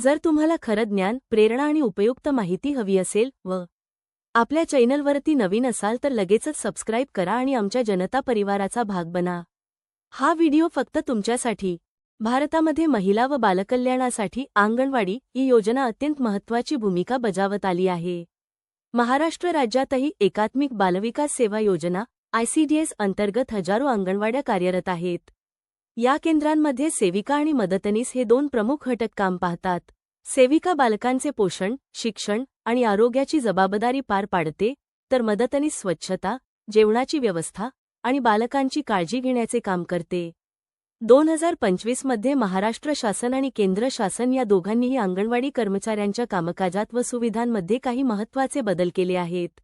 जर तुम्हाला खरं ज्ञान प्रेरणा आणि उपयुक्त माहिती हवी असेल व आपल्या चॅनलवरती नवीन असाल तर लगेचच सबस्क्राईब करा आणि आमच्या जनता परिवाराचा भाग बना. हा व्हिडिओ फक्त तुमच्यासाठी भारतामध्ये महिला व बालकल्याणासाठी अंगणवाडी ही योजना अत्यंत महत्त्वाची भूमिका बजावत आली आहे. महाराष्ट्र राज्यातही एकात्मिक बालविकास सेवा योजना आयसीडीएस अंतर्गत हजारो अंगणवाड्या कार्यरत आहेत. या केंद्रांमध्ये सेविका आणि मदतनीस हे दोन प्रमुख घटक काम पाहतात. सेविका बालकांचे पोषण शिक्षण आणि आरोग्याची जबाबदारी पार पाडते तर मदतनीस स्वच्छता जेवणाची व्यवस्था आणि बालकांची काळजी घेण्याचे काम करते. दोन हजार पंचवीसमध्ये महाराष्ट्र शासन आणि केंद्र शासन या दोघांनीही अंगणवाडी कर्मचाऱ्यांच्या कामकाजात व सुविधांमध्ये काही महत्त्वाचे बदल केले आहेत.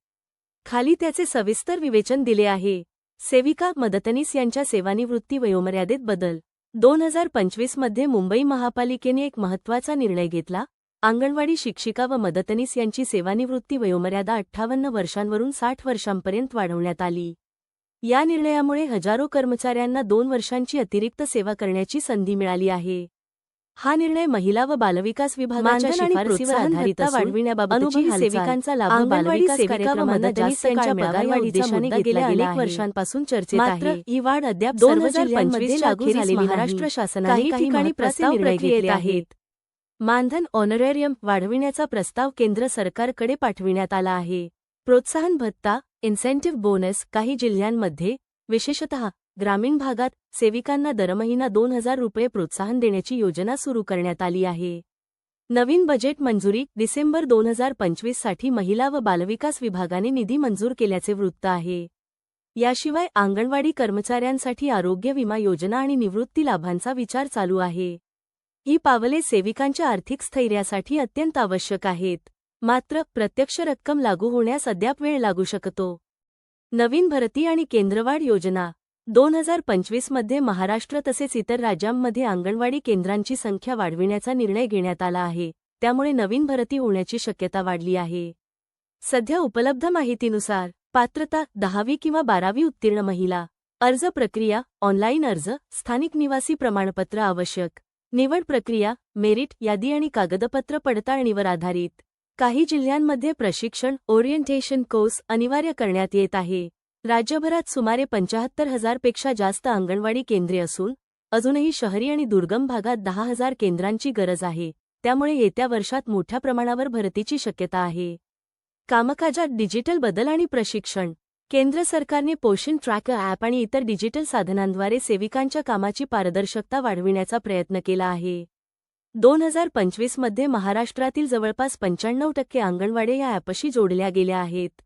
खाली त्याचे सविस्तर विवेचन दिले आहे. सेविका मदतनीस यांच्या सेवानिवृत्ती वयोमर्यादेत बदल. दोन हजार पंचवीसमध्ये मुंबई महापालिकेने एक महत्त्वाचा निर्णय घेतला. अंगणवाडी शिक्षिका व मदतनीस यांची सेवानिवृत्ती वयोमर्यादा अठ्ठावन्न वर्षांवरून साठ वर्षांपर्यंत वाढवण्यात आली. या निर्णयामुळे हजारो कर्मचाऱ्यांना दोन वर्षांची अतिरिक्त सेवा करण्याची संधी मिळाली आहे. हा निर्णय महिला व बालविकास विभागाच्या शिफारसीवर आधारित अनुभवी. सेविकांचा लाभ बालविकास कार्यक्रमांना जास्त काळ मिळावा उद्देशाने घेतला अनेक. वर्षांपासून चर्चेत आहे ही वाढ अद्याप दोन हजार पंचवीस लागू झालेली. महाराष्ट्र शासनाने काही ठिकाणी प्रस्ताव निर्णय घेतले आहेत. आहेत मानधन ऑनरेरियम वाढविण्याचा प्रस्ताव केंद्र सरकारकडे पाठविण्यात आला आहे प्रोत्साहन भत्ता इन्सेंटिव्ह बोनस काही जिल्ह्यांमध्ये विशेषतः ग्रामीण भागात सेविकांना दरमहिना दोन हजार रुपये प्रोत्साहन देण्याची योजना सुरू करण्यात आली आहे. नवीन बजेट मंजुरी डिसेंबर दोन हजार पंचवीससाठी महिला व बालविकास विभागाने निधी मंजूर केल्याचे वृत्त आहे. याशिवाय अंगणवाडी कर्मचाऱ्यांसाठी आरोग्य विमा योजना आणि निवृत्ती लाभांचा विचार चालू आहे. ही पावले सेविकांच्या आर्थिक स्थैर्यासाठी अत्यंत आवश्यक आहेत. मात्र प्रत्यक्ष रक्कम लागू होण्यास अद्याप वेळ लागू शकतो. नवीन भरती आणि केंद्रवाढ योजना दोन हजार पंचवीसमध्ये महाराष्ट्र तसेच इतर राज्यांमध्ये अंगणवाडी केंद्रांची संख्या वाढविण्याचा निर्णय घेण्यात आला आहे. त्यामुळे नवीन भरती होण्याची शक्यता वाढली आहे. सध्या उपलब्ध माहितीनुसार पात्रता दहावी किंवा बारावी उत्तीर्ण महिला अर्ज प्रक्रिया ऑनलाईन अर्ज स्थानिक निवासी प्रमाणपत्र आवश्यक निवड प्रक्रिया मेरिट यादी आणि कागदपत्र पडताळणीवर आधारित. काही जिल्ह्यांमध्ये प्रशिक्षण ओरिएंटेशन कोर्स अनिवार्य करण्यात येत आहे. राज्यभरात सुमारे पंचाहत्तर हजारपेक्षा जास्त अंगणवाडी केंद्रे असून अजूनही शहरी आणि दुर्गम भागात दहा हजार केंद्रांची गरज आहे त्यामुळे येत्या वर्षात मोठ्या प्रमाणावर भरतीची शक्यता आहे. कामकाजात डिजिटल बदल आणि प्रशिक्षण केंद्र सरकारने पोषण ट्रॅकर ॲप आणि इतर डिजिटल साधनांद्वारे सेविकांच्या कामाची पारदर्शकता वाढविण्याचा प्रयत्न केला आहे. दोन हजार पंचवीसमध्ये महाराष्ट्रातील जवळपास पंच्याण्णव टक्के अंगणवाड्या या ॲपशी जोडल्या गेल्या आहेत.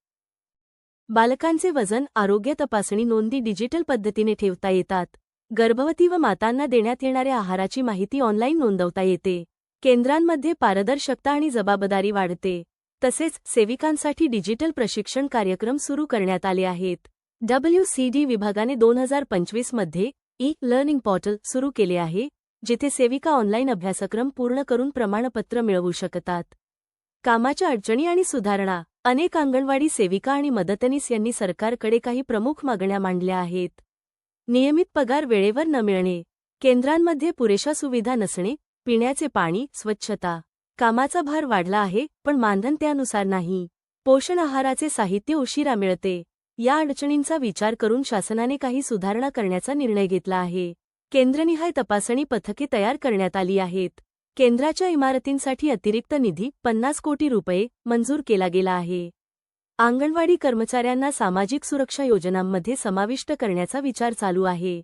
बालकांचे वजन आरोग्य तपासणी नोंदी डिजिटल पद्धतीने ठेवता येतात. गर्भवती व मातांना देण्यात येणाऱ्या आहाराची माहिती ऑनलाईन नोंदवता येते. केंद्रांमध्ये पारदर्शकता आणि जबाबदारी वाढते. तसेच सेविकांसाठी डिजिटल प्रशिक्षण कार्यक्रम सुरू करण्यात आले आहेत. डब्ल्यू सी डी विभागाने दोन हजार पंचवीसमध्ये ई लर्निंग पोर्टल सुरू केले आहे जिथे सेविका ऑनलाईन अभ्यासक्रम पूर्ण करून प्रमाणपत्र मिळवू शकतात. कामाच्या अडचणी आणि सुधारणा अनेक अंगणवाडी सेविका आणि मदतनीस यांनी सरकारकडे काही प्रमुख मागण्या मांडल्या आहेत. नियमित पगार वेळेवर न मिळणे केंद्रांमध्ये पुरेशा सुविधा नसणे पिण्याचे पाणी स्वच्छता कामाचा भार वाढला आहे पण मानधन त्यानुसार नाही. पोषण आहाराचे साहित्य उशिरा मिळते या अडचणींचा विचार करून शासनाने काही सुधारणा करण्याचा निर्णय घेतला आहे. केंद्रनिहाय तपासणी पथके तयार करण्यात आली आहेत. केंद्राच्या इमारतींसाठी अतिरिक्त निधी पन्नास कोटी रुपये मंजूर केला गेला आहे. अंगणवाडी कर्मचाऱ्यांना सामाजिक सुरक्षा योजनांमध्ये समाविष्ट करण्याचा विचार चालू आहे.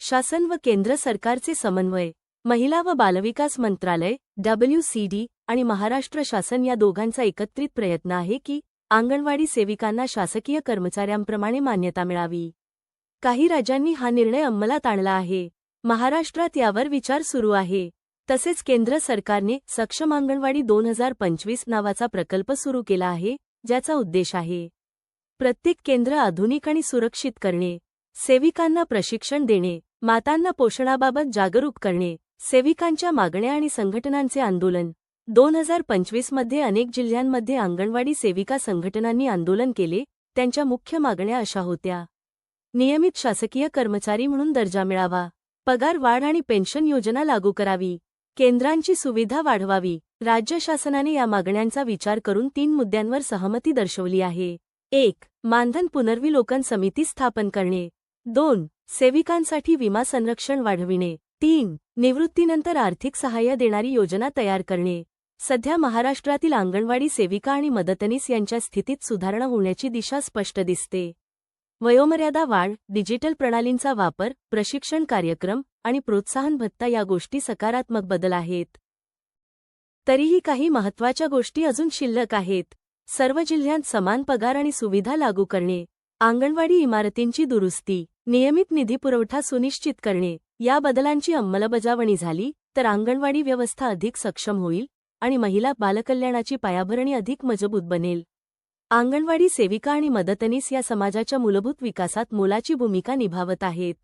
शासन व केंद्र सरकारचे समन्वय महिला व बालविकास मंत्रालय डब्ल्यूसीडी आणि महाराष्ट्र शासन या दोघांचा एकत्रित प्रयत्न आहे की अंगणवाडी सेविकांना शासकीय कर्मचाऱ्यांप्रमाणे मान्यता मिळावी. काही राज्यांनी हा निर्णय अंमलात आणला आहे. महाराष्ट्रात यावर विचार सुरू आहे. तसेच केंद्र सरकारने सक्षम अंगणवाडी दोन हजार पंचवीस नावाचा प्रकल्प सुरू केला आहे ज्याचा उद्देश आहे प्रत्येक केंद्र आधुनिक आणि सुरक्षित करणे सेविकांना प्रशिक्षण देणे मातांना पोषणाबाबत जागरूक करणे सेविकांच्या मागण्या आणि संघटनांचे आंदोलन. दोन हजार पंचवीसमध्ये अनेक जिल्ह्यांमध्ये अंगणवाडी सेविका संघटनांनी आंदोलन केले त्यांच्या मुख्य मागण्या अशा होत्या. नियमित शासकीय कर्मचारी म्हणून दर्जा मिळावा. पगार वाढ आणि पेन्शन योजना लागू करावी. केंद्रांची सुविधा वाढवावी. राज्य शासनाने या मागण्यांचा विचार करून तीन मुद्द्यांवर सहमती दर्शवली आहे. एक मानधन पुनर्विलोकन समिती स्थापन करणे. दोन सेविकांसाठी विमा संरक्षण वाढविणे. तीन निवृत्तीनंतर आर्थिक सहाय्य देणारी योजना तयार करणे. सध्या महाराष्ट्रातील अंगणवाडी सेविका आणि मदतनीस यांच्या स्थितीत सुधारणा होण्याची दिशा स्पष्ट दिसते. वयोमर्यादा वाढ डिजिटल प्रणालींचा वापर प्रशिक्षण कार्यक्रम आणि प्रोत्साहन भत्ता या गोष्टी सकारात्मक बदल आहेत. तरीही काही महत्त्वाच्या गोष्टी अजून शिल्लक आहेत. सर्व जिल्ह्यांत समान पगार आणि सुविधा लागू करणे अंगणवाडी इमारतींची दुरुस्ती नियमित निधीपुरवठा सुनिश्चित करणे या बदलांची अंमलबजावणी झाली तर अंगणवाडी व्यवस्था अधिक सक्षम होईल आणि महिला बालकल्याणाची पायाभरणी अधिक मजबूत बनेल. अंगणवाडी सेविका आणि मदतनीस या समाजाच्या मूलभूत विकासात मोलाची भूमिका निभावत आहेत.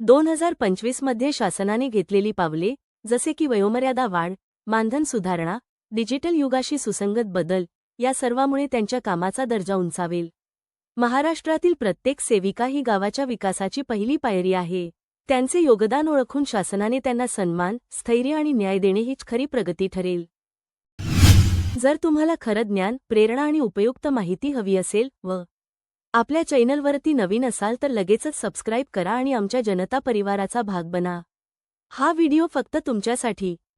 दोन हजार पंचवीसमध्ये शासनाने घेतलेली पावले जसे की वयोमर्यादा वाढ मानधन सुधारणा डिजिटल युगाशी सुसंगत बदल या सर्वामुळे त्यांच्या कामाचा दर्जा उंचावेल. महाराष्ट्रातील प्रत्येक सेविका ही गावाच्या विकासाची पहिली पायरी आहे. त्यांचे योगदान ओळखून शासनाने त्यांना सन्मान स्थैर्य आणि न्याय देणे हीच खरी प्रगती ठरेल. जर तुम्हाला खरं ज्ञान प्रेरणा आणि उपयुक्त माहिती हवी असेल व आपल्या चॅनलवरती नवीन असाल तर लगेचच सबस्क्राईब करा आणि आमच्या जनता परिवाराचा भाग बना. हा व्हिडिओ फक्त तुमच्यासाठी.